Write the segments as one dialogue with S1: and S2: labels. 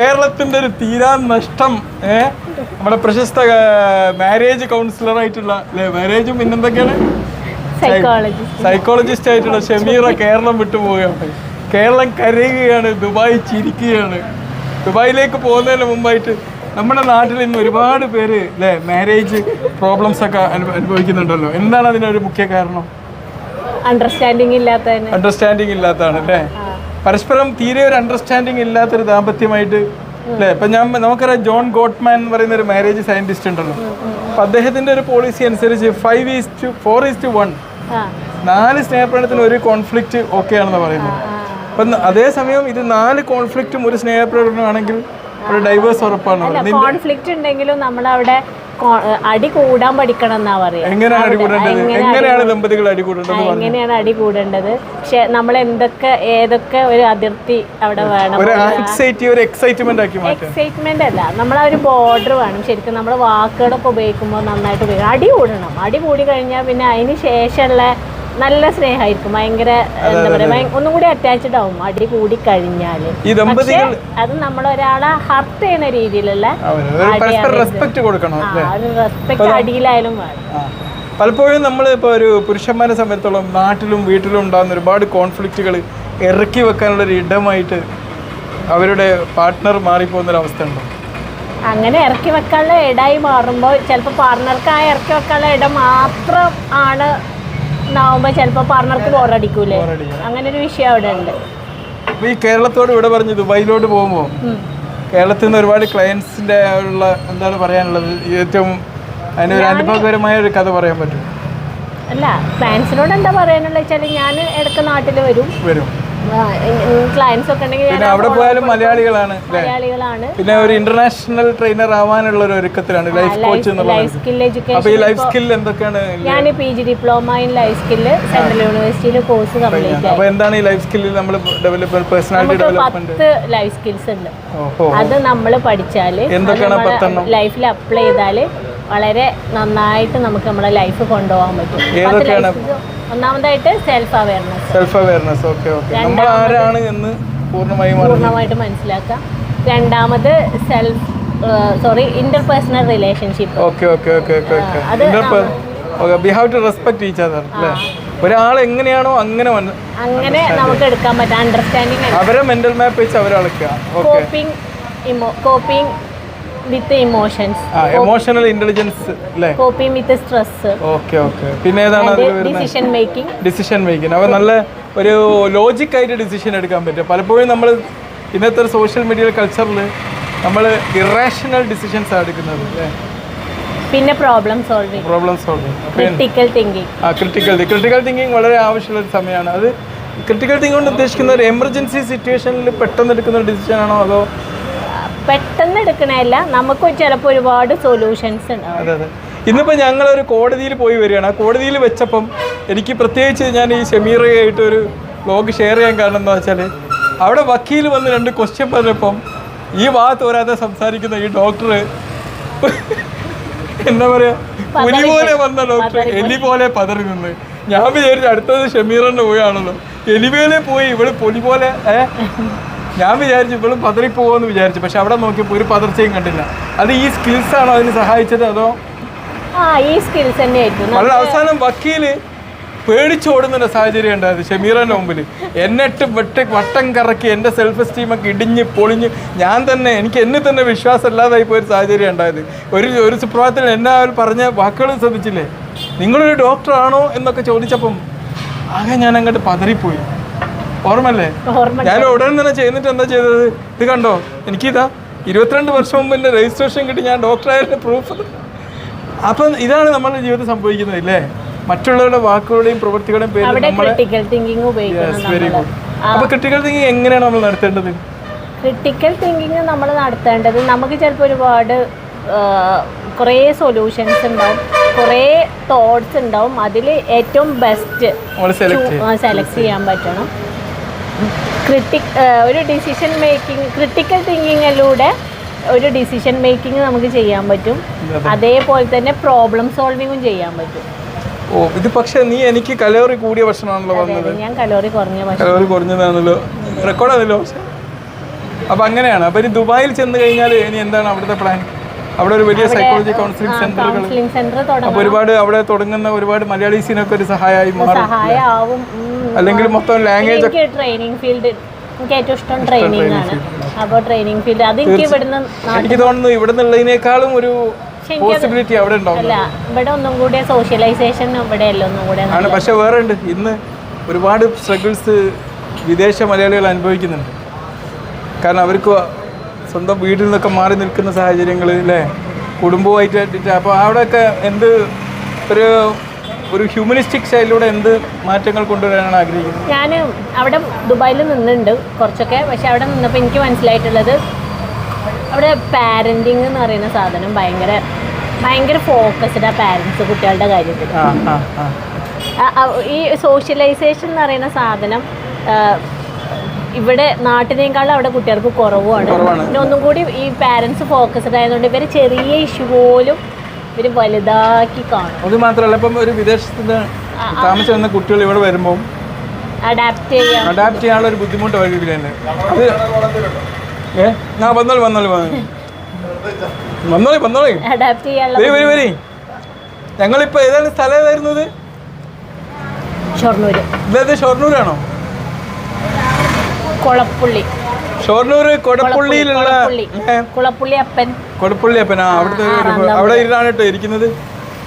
S1: കേരളത്തിന്റെ ഒരു തീരാ നഷ്ടം ഏ? നമ്മുടെ പ്രശസ്ത മാരേജ് കൗൺസിലർ ആയിട്ടുള്ള മാരേജും പിന്നെന്തൊക്കെയാണ്?
S2: സൈക്കോളജി
S1: സൈക്കോളജിസ്റ്റ് ആയിട്ടുള്ള ഷമീറ കേരളം വിട്ടുപോവുകയാണ് കേരളം കരയുകയാണ് ദുബായ് ചിരിക്കുകയാണ്. ദുബായിലേക്ക് പോകുന്നതിന് മുമ്പായിട്ട് നമ്മുടെ നാട്ടിൽ ഇന്ന് ഒരുപാട് പേര് അല്ലേ മാരേജ് പ്രോബ്ലംസ് ഒക്കെ അനുഭവിക്കുന്നുണ്ടല്ലോ. എന്താണ് അതിനൊരു മുഖ്യ കാരണം?
S2: അണ്ടർസ്റ്റാൻഡിങ് ഇല്ലാത്തതിന്.
S1: അണ്ടർസ്റ്റാൻഡിങ് ഇല്ലാത്തതാണ് അല്ലേ? പരസ്പരം തീരെ ഒരു അണ്ടർസ്റ്റാൻഡിങ് ഇല്ലാത്തൊരു ദാമ്പത്യമായിട്ട് അല്ലേ? ഇപ്പൊ ഞാൻ നമുക്കറിയാം ജോൺ ഗോട്ട്മാൻ എന്ന് പറയുന്ന ഒരു മാരേജ് സയന്റിസ്റ്റ് ഉണ്ടല്ലോ. അപ്പൊ അദ്ദേഹത്തിന്റെ ഒരു പോളിസി അനുസരിച്ച് five is two four is two one നാല് സ്നേഹപ്രകടനത്തിന് ഒരു കോൺഫ്ലിക്റ്റ് ഓക്കെ ആണെന്ന് പറയുന്നത്. അപ്പം അതേസമയം ഇത് നാല് കോൺഫ്ലിക്റ്റും ഒരു സ്നേഹപ്രകടനമാണെങ്കിൽ ഒരു ഡൈവേഴ്സ് ഉറപ്പാണ്.
S2: കോൺഫ്ലിക്റ്റ് ഉണ്ടെങ്കിലും നമ്മളവിടെ കോ- അടി കൂടാൻ പഠിക്കണം എന്നാ പറയാ.
S1: എങ്ങനെയാണ് അടി കൂടേണ്ടത്? എങ്ങനെയാണ് ദമ്പതികൾ അടി അടികൂടേണ്ടത്
S2: എങ്ങനെയാണ് അടി കൂടേണ്ടത്? പക്ഷെ നമ്മൾ എന്തൊക്കെ ഏതൊക്കെ ഒരു അതിർത്തി അവിടെ വേണം.
S1: എക്സൈറ്റ്മെന്റ്
S2: അല്ല നമ്മൾ ആ ഒരു ബോർഡർ വേണം. ശരിക്കും നമ്മൾ വാക്കുകളൊക്കെ ഉപയോഗിക്കുമ്പോൾ നന്നായിട്ട് ഉപയോഗിക്കണം. അടി കൂടണം. അടി കൂടി കഴിഞ്ഞാൽ പിന്നെ അതിന് ശേഷമുള്ള നല്ല സ്നേഹമായിരിക്കും. ഭയങ്കര എന്താ പറയാ ഒന്നും കൂടി അറ്റാച്ച്ഡ് ആവും. അടി കൂടി കഴിഞ്ഞാൽ
S1: പക്ഷേ
S2: അത് നമ്മൾ ഒരാളെ ഹർട്ട് ചെയ്യുന്ന രീതിയിലുള്ള
S1: റെസ്പെക്ട്
S2: അടിയിലായാലും വേണം.
S1: പലപ്പോഴും നമ്മൾ ഇപ്പോൾ ഒരു പുരുഷന്മാരെ സംബന്ധിച്ചോളം നാട്ടിലും വീട്ടിലും ഉണ്ടാകുന്ന ഒരുപാട് കോൺഫ്ലിക്റ്റുകൾ ഇറക്കി വെക്കാനുള്ള ഒരു ഇടമായിട്ട് അവരുടെ പാർട്ട്ണർ മാറിപ്പോകുന്ന ഒരു അവസ്ഥ ഉണ്ടോ?
S2: അങ്ങനെ ഇറക്കി വെക്കാനുള്ള ഇടമായി മാറുമ്പോൾ ചിലപ്പോൾ പാർട്ണർക്ക് ആ ഇറക്കി വെക്കാനുള്ള ഇടം മാത്രം ആണ് എന്നാവുമ്പോൾ ചിലപ്പോൾ പാർട്ണർക്ക് ബോറടിക്കൂലേ? അങ്ങനെ ഒരു വിഷയം അവിടെ ഉണ്ട്.
S1: ഈ കേരളത്തോട് ഇവിടെ പറഞ്ഞു ദുബായിലോട്ട് പോകുമ്പോൾ. കേരളത്തിൽ നിന്ന് ഒരുപാട് ക്ലയൻസിന്റെ ഉള്ള എന്താണ് പറയാനുള്ളത്? ഏറ്റവും അതിനൊരു അനുഭവകരമായ ഒരു കഥ പറയാൻ പറ്റും.
S2: അല്ല ഫാൻസിനോട് എന്താ പറയാനുള്ള വെച്ചാൽ ഞാൻ ഇടയ്ക്ക് നാട്ടിൽ വരും.
S1: വരും.
S2: ക്ലയൻസ് ഒക്കെ ഉണ്ടെങ്കിൽ
S1: പിന്നെ അവിടെ പോയാലും മലയാളികളാണ്
S2: മലയാളികളാണ്.
S1: പിന്നെ ഒരു ഇന്റർനാഷണൽ ട്രെയിനർ ആവാനുള്ള ഒരു ഒരുക്കത്തിലാണ് life coach
S2: life skill education
S1: ഈ ലൈഫ് സ്കിൽ എന്തൊക്കെയാണ്?
S2: ഞാൻ P G diploma in life skill central യൂണിവേഴ്സിറ്റിയിൽ കോഴ്സ് കംപ്ലീറ്റ് ആയി.
S1: അപ്പൊ എന്താണ് ഈ ലൈഫ് സ്കില്ലിൽ നമ്മൾ ഡെവലപ്പ് പേഴ്സണാലിറ്റി ഡെവലപ്മെന്റ്
S2: പത്ത് ലൈഫ് സ്കിൽസ് ഉണ്ട്. അത് നമ്മൾ പഠിച്ചാൽ
S1: എന്തൊക്കെയാണ്?
S2: ലൈഫിൽ അപ്ലൈ ചെയ്താൽ വളരെ നന്നായിട്ട് നമുക്ക് നമ്മുടെ ലൈഫ് കൊണ്ടുപോകാൻ പറ്റും. ഒന്നാമതായിട്ട് self awareness
S1: self awareness okay okay നമ്മൾ ആരാണ് എന്ന് പൂർണമായും
S2: പൂർണമായിട്ട് മനസ്സിലാക്കാം രണ്ടാമത് self sorry interpersonal relationship
S1: okay okay okay okay
S2: അത്
S1: we have to respect each other അല്ലേ? ഒരാൾ എങ്ങനെയാണോ അങ്ങനെ
S2: അങ്ങനെ നമുക്ക് എടുക്കാൻ പറ്റും. അണ്ടർസ്റ്റാൻഡിങ്
S1: അവരെ മെന്റൽ മാപ്പ് വെച്ച് അവരെ okay
S2: coping coping with emotions
S1: emotional intelligence അല്ലേ
S2: coping with stress
S1: okay okay പിന്നെ ഏതാണ്
S2: ഡിസിഷൻ മേക്കിംഗ്
S1: ഡിസിഷൻ മേക്കിംഗ് അവ നല്ല ഒരു ലോജിക് ആയിട്ട് ഡിസിഷൻ എടുക്കാൻ പറ്റും. പലപ്പോഴും നമ്മൾ ഇന്നത്തെ ഒരു സോഷ്യൽ മീഡിയ കൾച്ചറിൽ നമ്മൾ ഇറാഷണൽ ഡിസിഷൻസ് ആണ് എടുക്കുന്നത് അല്ലേ
S2: പിന്നെ problem solving
S1: problem solving
S2: critical thinking
S1: ആ ക്രിട്ടിക്കൽ ക്രിട്ടിക്കൽ തിങ്കിങ് വളരെ ആവശ്യമുള്ള ഒരു സമയമാണ്. അത് ക്രിട്ടിക്കൽ തിങ്ക് കൊണ്ട് ഉദ്ദേശിക്കുന്ന ഒരു എമർജൻസി സിറ്റുവേഷനിൽ പെട്ടെന്ന് എടുക്കുന്ന ഒരു ഡിസിഷൻ ആണോ അതോ
S2: പെട്ടെന്ന് എടുക്കണല്ല നമുക്ക് ചിലപ്പോൾ ഒരുപാട് സൊല്യൂഷൻസ് ഉണ്ടാവും
S1: അതെ ഞങ്ങൾ ഒരു കോടതിയിൽ പോയി വരികയാണ്. ആ കോടതിയിൽ വെച്ചപ്പം എനിക്ക് പ്രത്യേകിച്ച് ഞാൻ ഈ ഷെമീറയായിട്ട് ഒരു വ്ലോഗ് ഷെയർ ചെയ്യാൻ കാരണം എന്താ വെച്ചാൽ അവിടെ വക്കീൽ വന്ന് രണ്ട് ക്വസ്റ്റ്യൻ പറഞ്ഞപ്പം ഈ ഭാഗത്ത് വരാതെ സംസാരിക്കുന്ന ഈ ഡോക്ടർ എന്താ പറയാ പുലി പോലെ വന്ന ഡോക്ടർ എലി പോലെ പതറി നിന്ന്. ഞാൻ വിചാരിച്ചു അടുത്തത് ഷമീറിന്റെ പോയാണല്ലോ എലിവേലെ പോയി ഇവിടെ പൊലി പോലെ ഏ? ഞാൻ വിചാരിച്ചു ഇപ്പോഴും പതറി പോകുമെന്ന് വിചാരിച്ചു പക്ഷെ അവിടെ നോക്കിയപ്പോൾ ഒരു പതർച്ചയും കണ്ടില്ല. അത് ഈ സ്കിൽസ് ആണോ അതിന് സഹായിച്ചത് അതോ?
S2: ആ ഈ സ്കിൽസ് തന്നെ ആയിരിക്കും
S1: വളരെ അവസാനം വക്കീൽ പേടിച്ചോടുന്ന സാഹചര്യം ഉണ്ടായത് ഷമീറിന്റെ മുമ്പിൽ എന്നിട്ട് വെട്ട് വട്ടം കറക്കി എന്റെ സെൽഫ് എസ്റ്റീം ഒക്കെ ഇടിഞ്ഞ് പൊളിഞ്ഞ് ഞാൻ തന്നെ എനിക്ക് എന്നെ തന്നെ വിശ്വാസം ഇല്ലാതായി പോയൊരു സാഹചര്യം ഉണ്ടായത്. ഒരു ഒരു സുപ്രഭാതത്തിൽ എന്നെ അവർ പറഞ്ഞ വാക്കുകൾ ശ്രദ്ധിച്ചില്ലേ? നിങ്ങളൊരു ഡോക്ടറാണോ എന്നൊക്കെ ചോദിച്ചപ്പം ആകെ ഞാൻ അങ്ങോട്ട് പതറിപ്പോയി. ഓർമ്മല്ലേ
S2: ഓർമ്മ
S1: ഞാൻ ഉടൻ തന്നെ ചെയ്യുന്നിട്ട് എന്താ ചെയ്തത്? ഇത് കണ്ടോ? എനിക്കിതാ ഇരുപത്തിരണ്ട് വർഷം മുമ്പ് എന്റെ രജിസ്ട്രേഷൻ കിട്ടി ഞാൻ ഡോക്ടറായതിന്റെ പ്രൂഫ് അപ്പം ഇതാണ് നമ്മുടെ ജീവിതം സംഭവിക്കുന്നത് ഇല്ലേ മറ്റുള്ളവരുടെ വാക്കുകളുടെയും പ്രവൃത്തികളുടെയും പേരിൽ വെരി ഗുഡ് അപ്പൊ ക്രിട്ടിക്കൽ തിങ്കിങ് എങ്ങനെയാണ് നമ്മൾ നടത്തേണ്ടത്?
S2: ക്രിട്ടിക്കൽ തിങ്കിങ് നമ്മൾ നടത്തേണ്ടത് നമുക്ക് ചിലപ്പോൾ ഒരുപാട് കുറേ സൊല്യൂഷൻസ് ഉണ്ടാവും. കുറേ തോട്ട്സ് ഉണ്ടാവും. അതിൽ ഏറ്റവും ബെസ്റ്റ്
S1: സെലക്ട്
S2: ചെയ്യാൻ പറ്റണം. ക്രിട്ടിക് ഒരു ഡിസിഷൻ മേക്കിംഗ് ക്രിട്ടിക്കൽ തിങ്കിങ്ങിലൂടെ ഒരു ഡിസിഷൻ മേക്കിംഗ് നമുക്ക് ചെയ്യാൻ പറ്റും. അതേപോലെ തന്നെ പ്രോബ്ലം സോൾവിങ്ങും ചെയ്യാൻ പറ്റും.
S1: ഓ ഇത് പക്ഷേ നീ എനിക്ക് കലോറി കൂടിയ ഭക്ഷണമാണല്ലോ വന്നത്.
S2: ഞാൻ കലോറി കുറഞ്ഞ
S1: കലോറി കുറഞ്ഞതാണല്ലോ. റെക്കോർഡ് ആണല്ലോ. അപ്പൊ അങ്ങനെയാണ്. അപ്പൊ ഇനി ദുബായിൽ ചെന്ന് കഴിഞ്ഞാൽ ഇനി എന്താണ് അവിടുത്തെ പ്ലാൻ അവിടെ ഒരു വലിയ സൈക്കോളജി കൗൺസിലിംഗ് സെന്ററുകൾ
S2: സെന്റർ
S1: അപ്പൊ ഒരുപാട് അവിടെ തുടങ്ങുന്ന ഒരുപാട് മലയാളീസിനൊക്കെ ഒരു സഹായമായി മാറും. അല്ലെങ്കിൽ മൊത്തം ലാംഗ്വേജ്
S2: എനിക്ക് ട്രെയിനിങ് ഫീൽഡ് എനിക്ക് ഏറ്റവും ഇഷ്ടം ട്രെയിനിങ് ആണ്. അപ്പോൾ ട്രെയിനിങ് ഫീൽഡ് അത് എനിക്ക് ഇവിടുന്ന്
S1: എനിക്ക് തോന്നുന്നു ഇവിടെ നിന്നുള്ളതിനേക്കാളും ഒരു പോസിബിലിറ്റി അവിടെ ഉണ്ടാവും.
S2: അല്ല ഇവിടെ ഒന്നും കൂടി സോഷ്യലൈസേഷൻ ഇവിടെ അല്ല ഒന്നും കൂടെ
S1: ആണ് പക്ഷെ വേറെ ഉണ്ട്. ഇന്ന് ഒരുപാട് സ്ട്രഗിൾസ് വിദേശ മലയാളികൾ അനുഭവിക്കുന്നുണ്ട്. കാരണം അവർക്ക് സ്വന്തം വീട്ടിൽ നിന്നൊക്കെ മാറി നിൽക്കുന്ന സാഹചര്യങ്ങൾ അല്ലേ കുടുംബമായിട്ട് അപ്പോൾ അവിടെയൊക്കെ എന്ത് ഒരു ഒരു ഹ്യൂമനിസ്റ്റിക് സ്റ്റൈലിലൂടെ എന്ത് മാറ്റങ്ങൾ കൊണ്ടുവരാനാണ് ആഗ്രഹിക്കുന്നത്?
S2: ഞാൻ അവിടെ ദുബായിൽ നിന്നുണ്ട് കുറച്ചൊക്കെ. പക്ഷെ അവിടെ നിന്നപ്പോൾ എനിക്ക് മനസ്സിലായിട്ടുള്ളത് അവിടെ പാരന്റിങ് എന്ന് പറയുന്ന സാധനം ഭയങ്കര ഭയങ്കര ഫോക്കസ്ഡ് ആ പാരൻസ് കുട്ടികളുടെ കാര്യത്തിൽ. ഈ സോഷ്യലൈസേഷൻ എന്ന് പറയുന്ന സാധനം ഇവിടെ നാട്ടിനേക്കാളും അവിടെ കുട്ടികൾക്ക് കുറവാണ്. പിന്നെ ഒന്നും കൂടി ഈ പാരന്റ്സ് ഫോക്കസ്ഡ് ആയതുകൊണ്ട് ഇവർ ചെറിയ ഇഷ്യൂ പോലും ഇവർ വലുതാക്കി കാണും.
S1: അത് മാത്രമല്ല ഇപ്പം ഒരു വിദേശത്ത് താമസിച്ച് വന്ന കുട്ടികൾ ഇവിടെ വരുമ്പോൾ
S2: അഡാപ്റ്റ് ചെയ്യാൻ
S1: അഡാപ്റ്റ് ചെയ്യാനുള്ള ഒരു ബുദ്ധിമുട്ട് അവർക്ക് തന്നെ. അത് ഏ? ആ വന്നോളി വന്നോളി വന്നോളി വന്നോളി.
S2: അഡാപ്റ്റ് ചെയ്യാനുള്ള
S1: വരി വരി ഞങ്ങളിപ്പോൾ ഏതാണ് സ്ഥലം വരുന്നത് ഇത്?
S2: ഷൊർണൂര്.
S1: ഇതേത് ഷൊർണൂരാണോ?
S2: കുളപ്പുള്ളി.
S1: ഷൊർണൂർ കൊടപ്പുള്ളിയിലുള്ള
S2: കുളപ്പുള്ളി
S1: അപ്പൻ
S2: കൊടപ്പുള്ളി അപ്പൻ.
S1: കൊടപ്പള്ളി അവിടുത്തെ അവിടെ ഇരുന്നാണ് കേട്ടോ ഇരിക്കുന്നത്.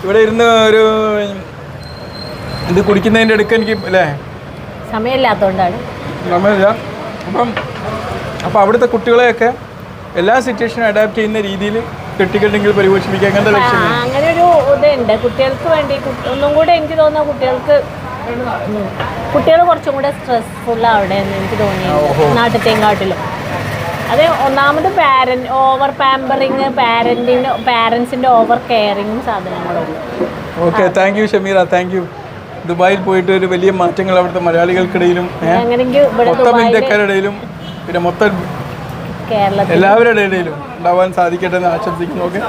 S1: ഇവിടെ ഇരുന്ന് ഒരു ഇത് കുടിക്കുന്നതിന്റെ അടുക്ക് എനിക്ക് അല്ലേ?
S2: സമയമില്ലാത്തതുകൊണ്ടാണ്
S1: സമയമില്ല. അപ്പം അപ്പം അവിടുത്തെ കുട്ടികളെയൊക്കെ എല്ലാ സിറ്റുവേഷനും അഡാപ്റ്റ് ചെയ്യുന്ന രീതിയിൽ കെട്ടിക്കെട്ടെങ്കിൽ പരിപോഷിപ്പിക്കുക. അങ്ങനത്തെ ലക്ഷ്യം
S2: അങ്ങനെ ഒരു ഇതുണ്ട്. കുട്ടികൾക്ക് വേണ്ടി ഒന്നും കൂടെ എനിക്ക് തോന്നുന്ന കുട്ടികൾക്ക് കുട്ടികൾ കുറച്ചും കൂടെ സ്ട്രെസ്ഫുൾ അവിടെ എന്ന് എനിക്ക് തോന്നി നാട്ടിലത്തെക്കാട്ടിലും അത് ഒന്നാമത് പാരന്റ് ഓവർ പാമ്പറിങ് പാരന്റിന്റെ പാരന്റ്സിന്റെ ഓവർ കെയറിങ്ങും സാധനങ്ങളും
S1: okay thank you Shameera thank you ദുബായിൽ പോയിട്ട് ഒരു വലിയ മാറ്റങ്ങൾ അവിടുത്തെ മലയാളികൾക്കിടയിലും മൊത്തം പിന്നെ മൊത്തം എല്ലാവരുടെ ഇടയിലും ഉണ്ടാവാൻ സാധിക്കട്ടെ എന്ന് ആശംസിക്കുന്നു ഓക്കെ